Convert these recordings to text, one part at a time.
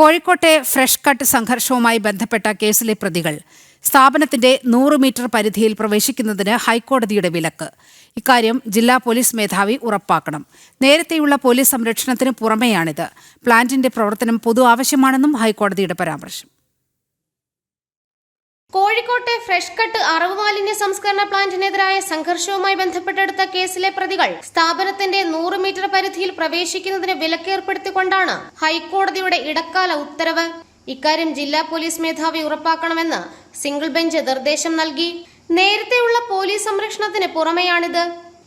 കോഴിക്കോട്ടെ fresh cut സംഘർഷവുമായി ബന്ധപ്പെട്ട കേസിലെ പ്രതികൾ സ്ഥാപനത്തിന്റെ നൂറ് മീറ്റർ പരിധിയിൽ പ്രവേശിക്കുന്നതിന് ഹൈക്കോടതിയുടെ വിലക്ക്. ഇക്കാര്യം ജില്ലാ പോലീസ് മേധാവി ഉറപ്പാക്കണം. നേരത്തെയുള്ള പോലീസ് സംരക്ഷണത്തിന് പുറമെയാണിത്. പ്ലാന്റിന്റെ പ്രവർത്തനം പൊതു ആവശ്യമാണെന്നും ഹൈക്കോടതിയുടെ പരാമർശം. കോഴിക്കോട്ടെ ഫ്രഷ് കട്ട് അറവ് മാലിന്യ സംസ്കരണ പ്ലാന്റിനെതിരായ സംഘർഷവുമായി ബന്ധപ്പെട്ടെടുത്ത കേസിലെ പ്രതികൾ സ്ഥാപനത്തിന്റെ നൂറ് മീറ്റർ പരിധിയിൽ പ്രവേശിക്കുന്നതിന് വിലക്കേർപ്പെടുത്തിക്കൊണ്ടാണ് ഹൈക്കോടതിയുടെ ഇടക്കാല ഉത്തരവ്. ഇക്കാര്യം ജില്ലാ പോലീസ് മേധാവി ഉറപ്പാക്കണമെന്ന് സിംഗിൾ ബെഞ്ച് നിർദ്ദേശം നൽകി. നേരത്തെയുള്ള പോലീസ് സംരക്ഷണത്തിന് പുറമെയാണിത്.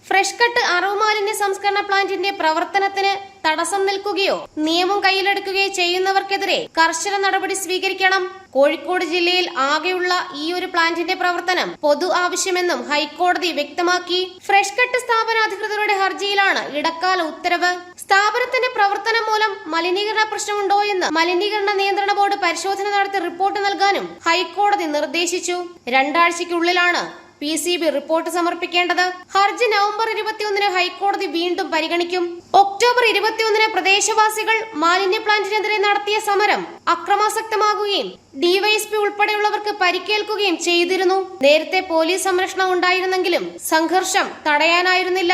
ഫ്രഷ് കട്ട് അറവ് മാലിന്യ സംസ്കരണ പ്ലാന്റിന്റെ പ്രവർത്തനത്തിന് തടസ്സം നിൽക്കുകയോ നിയമം കയ്യിലെടുക്കുകയോ ചെയ്യുന്നവർക്കെതിരെ കർശന നടപടി സ്വീകരിക്കണം. കോഴിക്കോട് ജില്ലയിൽ ആകെയുള്ള ഈ ഒരു പ്ലാന്റിന്റെ പ്രവർത്തനം പൊതു ആവശ്യമെന്നും ഹൈക്കോടതി വ്യക്തമാക്കി. ഫ്രഷ് കട്ട് സ്ഥാപന അധികൃതരുടെ ഹർജിയിലാണ് ഇടക്കാല ഉത്തരവ്. സ്ഥാപനത്തിന്റെ പ്രവർത്തനം മൂലം മലിനീകരണ പ്രശ്നമുണ്ടോ എന്ന് മലിനീകരണ നിയന്ത്രണ ബോർഡ് പരിശോധന നടത്തി റിപ്പോർട്ട് നൽകാനും ഹൈക്കോടതി നിർദ്ദേശിച്ചു. രണ്ടാഴ്ചയ്ക്കുള്ളിലാണ് പി സി ബി റിപ്പോർട്ട് സമർപ്പിക്കേണ്ടത് ഹർജി നവംബർ ഇരുപത്തിയൊന്നിന് ഹൈക്കോടതി വീണ്ടും പരിഗണിക്കും. ഒക്ടോബർ ഇരുപത്തിയൊന്നിന് പ്രദേശവാസികൾ മാലിന്യ പ്ലാന്റിനെതിരെ നടത്തിയ സമരം അക്രമാസക്തമാകുകയും ഡിവൈഎസ്പി ഉൾപ്പെടെയുള്ളവർക്ക് പരിക്കേൽക്കുകയും ചെയ്തിരുന്നു. നേരത്തെ പോലീസ് സംരക്ഷണം ഉണ്ടായിരുന്നെങ്കിലും സംഘർഷം തടയാനായിരുന്നില്ല.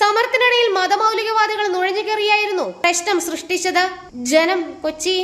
സമരത്തിനിടയിൽ മതമൗലികവാദികൾ നുഴഞ്ഞുകയറിയായിരുന്നു പ്രശ്നം സൃഷ്ടിച്ചത്. ജനം കൊച്ചി.